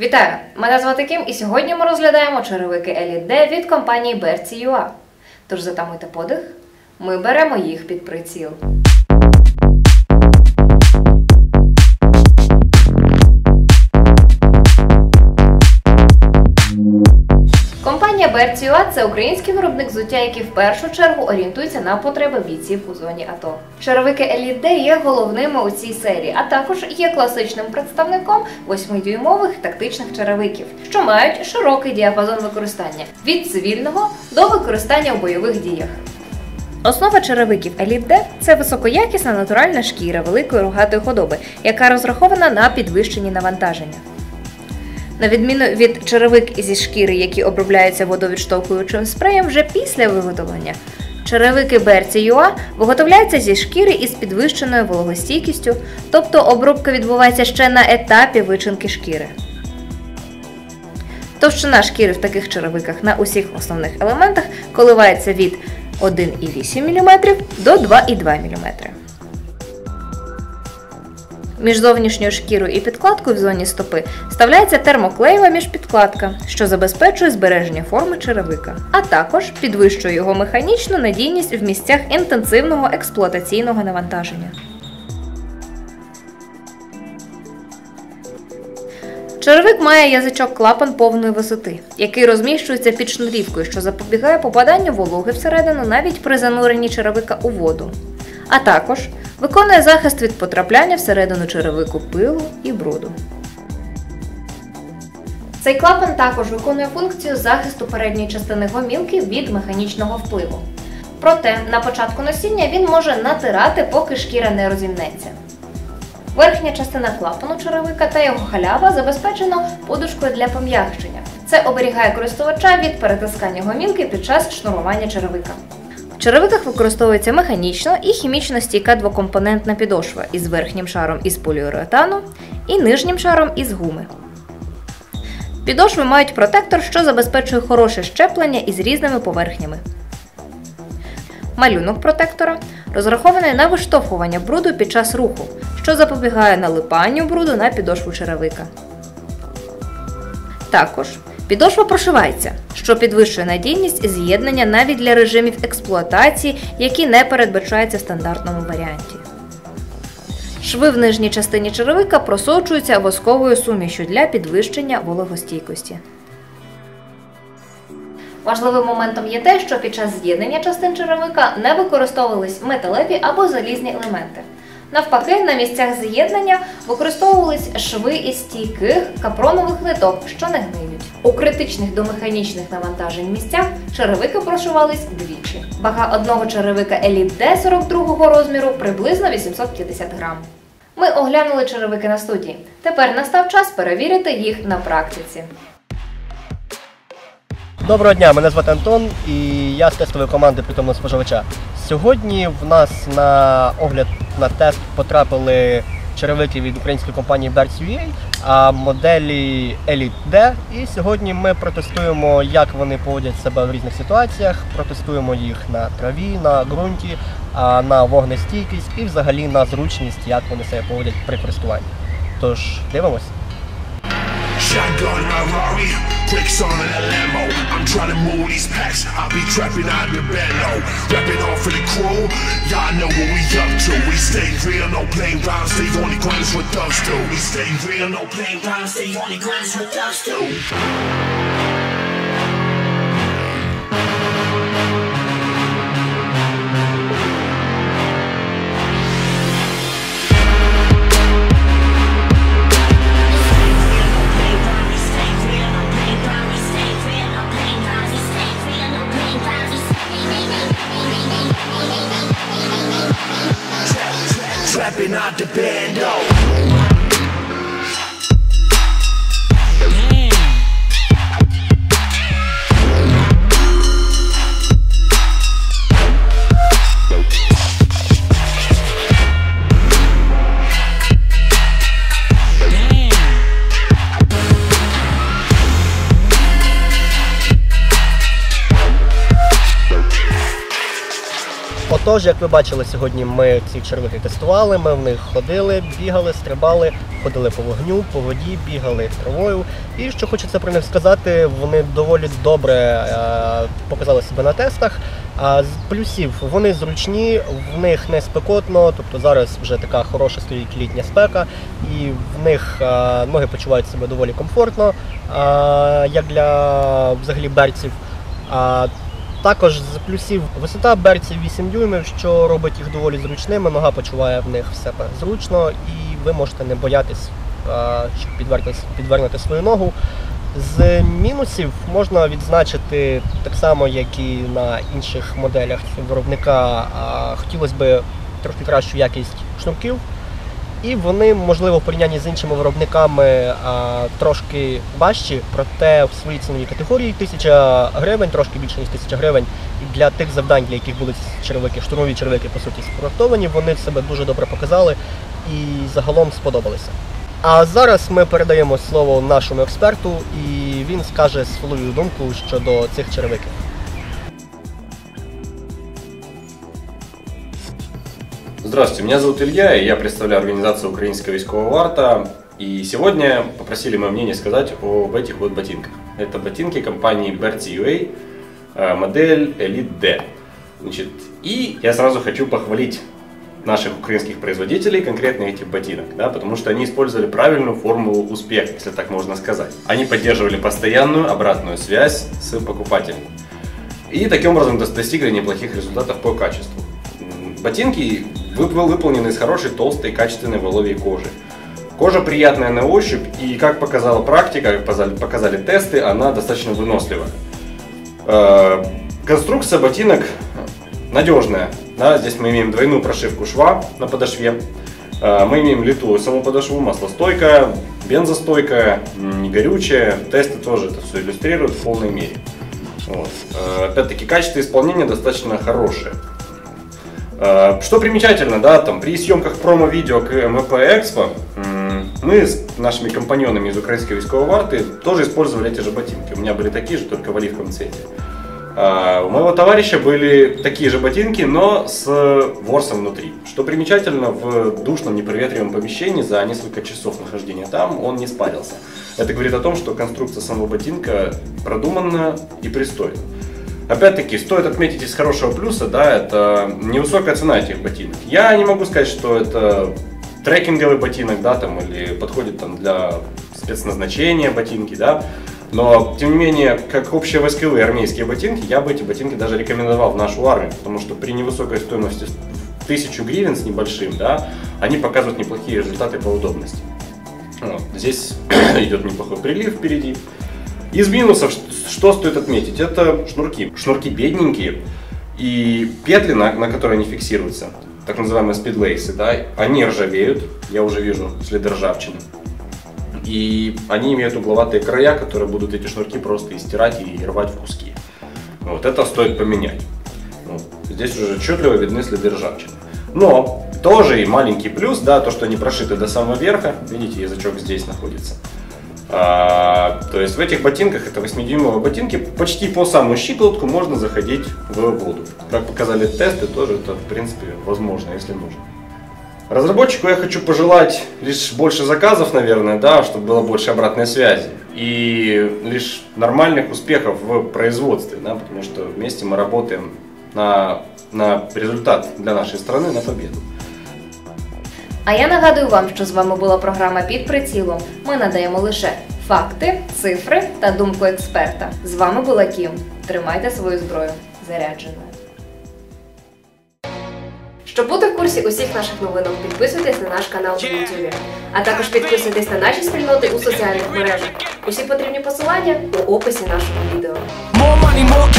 Вітаю! Мене звати Кім, і сьогодні ми розглядаємо черевики Elite D від компанії Berці.ua. Тож затамуйте подих, ми беремо їх під приціл. Компанія Berці.ua – це український виробник взуття, який в першу чергу орієнтується на потреби бійців у зоні АТО. Черевики Elite D є головними у цій серії, а також є класичним представником 8-дюймових тактичних черевиків, що мають широкий діапазон використання від цивільного до використання у бойових діях. Основа черевиків Elite D – це високоякісна натуральна шкіра великої рогатої худоби, яка розрахована на підвищені навантаження. На відміну від черевик зі шкіри, які обробляються водовідштовхуючим спреєм вже після виготовлення. Черевики Берці UA виготовляються зі шкіри із підвищеною вологостійкістю, тобто обробка відбувається ще на етапі вичинки шкіри. Товщина шкіри в таких черевиках на усіх основних елементах коливається від 1,8 мм до 2,2 мм. Між зовнішньою шкірою і підкладкою в зоні стопи вставляється термоклеєва міжпідкладка, що забезпечує збереження форми черевика, а також підвищує його механічну надійність в місцях інтенсивного експлуатаційного навантаження. Черевик має язичок клапан повної висоти, який розміщується під шнурівкою, що запобігає попаданню вологи всередину навіть при зануренні черевика у воду. А також виконує захист від потрапляння всередину черевику пилу і бруду. Цей клапан також виконує функцію захисту передньої частини гомілки від механічного впливу. Проте на початку носіння він може натирати, поки шкіра не розімнеться. Верхня частина клапану черевика та його халява забезпечено подушкою для пом'якшення. Це оберігає користувача від перетискання гомілки під час шнурування черевика. Черевиках використовується механічно і хімічно стійка двокомпонентна підошва із верхнім шаром із поліуретану і нижнім шаром із гуми. Підошви мають протектор, що забезпечує хороше щеплення із різними поверхнями. Малюнок протектора розрахований на виштовхування бруду під час руху, що запобігає налипанню бруду на підошву черевика. Також підошва прошивається, що підвищує надійність з'єднання навіть для режимів експлуатації, які не передбачаються в стандартному варіанті. Шви в нижній частині черевика просочуються восковою сумішю для підвищення вологостійкості. Важливим моментом є те, що під час з'єднання частин черевика не використовувались металеві або залізні елементи. Навпаки, на місцях з'єднання використовувались шви із стійких капронових ниток, що не гниють. У критичних до механічних навантажень місцях черевики прошивались двічі. Вага одного черевика Elite D 42 розміру приблизно 850 грам. Ми оглянули черевики на студії. Тепер настав час перевірити їх на практиці. Доброго дня, мене звати Антон і я з тестової команди притомного споживача. Сьогодні в нас на огляд на тест потрапили черевики від української компанії Berts.ua, а моделі Elite D. І сьогодні ми протестуємо, як вони поводять себе в різних ситуаціях. Протестуємо їх на траві, на ґрунті, на вогнестійкість і взагалі на зручність, як вони себе поводять при користуванні. Тож дивимось. Shotgun, a Rari, bricks on a limo. I'm trying to move these packs. I'll be trapping out the bando. Rapping off for the crew. Y'all know what we up to. We stay real, no playing round. Stay on the grounds with us too. We stay real, no playing round. Stay on the grounds with us too. Trapping out the bando. Отож, як ви бачили, сьогодні ми ці червики тестували, ми в них ходили, бігали, стрибали, ходили по вогню, по воді, бігали травою. І що хочеться про них сказати, вони доволі добре е, показали себе на тестах. А з плюсів вони зручні, в них не спекотно, тобто зараз вже така хороша стоїть літня спека, і в них е, ноги почувають себе доволі комфортно, е, як для взагалі берців. Також з плюсів висота берців 8 дюймів, що робить їх доволі зручними. Нога почуває в них себе зручно, і ви можете не боятись, щоб підвернути, підвернути свою ногу. З мінусів можна відзначити так само, як і на інших моделях виробника. Хотілося б трохи кращу якість шнурків. І вони, можливо, в порівнянні з іншими виробниками а, трошки важчі, проте в своїй ціновій категорії 1000 гривень, трошки більше ніж 1000 гривень. І для тих завдань, для яких були ці черевики, штурмові черевики, по суті, спроектовані, вони себе дуже добре показали і загалом сподобалися. А зараз ми передаємо слово нашому експерту, і він скаже свою думку щодо цих черевиків. Здравствуйте, меня зовут Илья, и я представляю организацию Украинского військового варта. И сегодня попросили мое мнение сказать об этих вот ботинках. Это ботинки компании Berti UA, э, модель Elite D. Значит, и я сразу хочу похвалить наших украинских производителей, конкретно этих ботинок, да, потому что они использовали правильную формулу успеха, если так можно сказать. Они поддерживали постоянную обратную связь с покупателем. И таким образом дос- достигли неплохих результатов по качеству. Ботинки выполнены из хорошей, толстой, качественной воловьей кожи. Кожа приятная на ощупь, и как показала практика, показали, тесты, она достаточно выносливая. Э, Конструкция ботинок надежная. Да, здесь мы имеем двойную прошивку шва на подошве. Э, Мы имеем литую саму подошву, маслостойкая, бензостойкая, не горючая. Тесты тоже это все иллюстрируют в полной мере. Вот. Э, Опять-таки, качество исполнения достаточно хорошее. Э, Что примечательно, да, там при съемках промо-видео к МП Экспо мы с нашими компаньонами из украинской військовой варты тоже использовали эти же ботинки. У меня были такие же, только в оливковом цвете. А, У моего товарища были такие же ботинки, но с ворсом внутри. Что примечательно, в душном непроветриваемом помещении за несколько часов нахождения там он не спарился. Это говорит о том, что конструкция самого ботинка продуманна и пристойна. Опять-таки, стоит отметить из хорошего плюса, да, это невысокая цена этих ботинок. Я не могу сказать, что это трекинговый ботинок, да, там, или подходит там для спецназначения ботинки, да, но, тем не менее, как общевойсковые армейские ботинки, я бы эти ботинки даже рекомендовал в нашу армию, потому что при невысокой стоимости тысячу гривен с небольшим, да, они показывают неплохие результаты по удобности. Вот. Здесь идет неплохой прилив впереди. Из минусов, что стоит отметить, это шнурки. Шнурки бедненькие, и петли, на, на которые они фиксируются, так называемые спидлейсы, да, они ржавеют, я уже вижу следы ржавчины. И они имеют угловатые края, которые будут эти шнурки просто истирать и рвать в куски. Вот это стоит поменять. Вот. Здесь уже отчетливо видны следы ржавчины. Но тоже и маленький плюс, да, то, что они прошиты до самого верха. Видите, язычок здесь находится. А, то есть в этих ботинках, это 8-дюймовые ботинки, почти по самую щиколотку можно заходить в воду. Как показали тесты, тоже это в принципе возможно, если нужно. Разработчику я хочу пожелать лишь больше заказов, наверное, да, чтобы было больше обратной связи. И лишь нормальных успехов в производстве, да, потому что вместе мы работаем на, на результат для нашей страны, на победу. А я нагадую вам, що з вами була програма під прицілом. Ми надаємо лише факти, цифри та думку експерта. З вами була Кім. Тримайте свою зброю зарядженою. Щоб бути в курсі усіх наших новинок, підписуйтесь на наш канал у YouTube. А також підписуйтесь на наші спільноти у соціальних мережах. Усі потрібні посилання у описі нашого відео. More money, more.